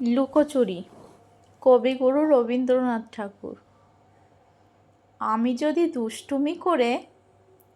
লুকোচুরি। কবিগুরু রবীন্দ্রনাথ ঠাকুর। আমি যদি দুষ্টুমি করে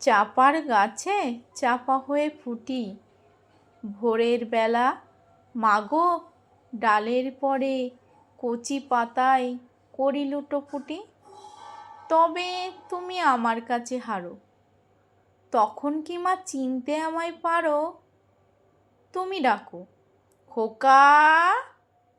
চাপার গাছে চাপা হয়ে ফুটি, ভোরের বেলা মাগো ডালের পরে কচি পাতায় করি লুটোপুটি তবে তুমি আমার কাছে হারো। তখন কি মা চিনতে আমায় পারো? তুমি ডাকো, খোকা!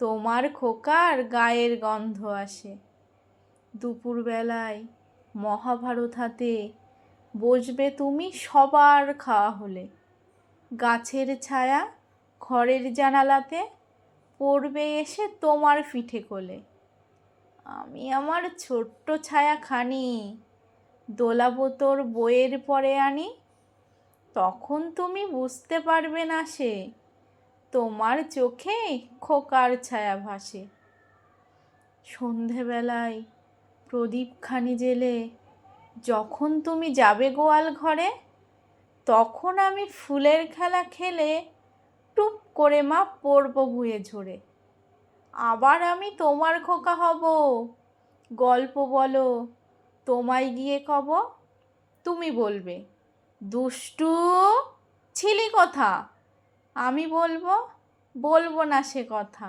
তোমার খোকার গায়ের গন্ধ আসে। দুপুরবেলায় মহাভারত হাতে বসবে তুমি সবার খাওয়া হলে। গাছের ছায়া ঘরের জানালাতে পড়বে এসে তোমার পিঠে কোলে। আমি আমার ছোট্ট ছায়া খানি দোলাবো তোর বইয়ের পরে আনি, তখন তুমি বুঝতে পারবে না সে তোমার চোখে খোকার ছায়া ভাসে। সন্ধেবেলায় প্রদীপখানি জেলে যখন তুমি যাবে গোয়াল ঘরে, তখন আমি ফুলের খেলা খেলে টুপ করে মা পড়ব ভুয়ে ঝরে। আবার আমি তোমার খোকা হব। গল্প বলো, তোমায় গিয়ে কব, তুমি বলবে, দুষ্টু, ছিলি কথা? আমি বলব বলব না সে কথা।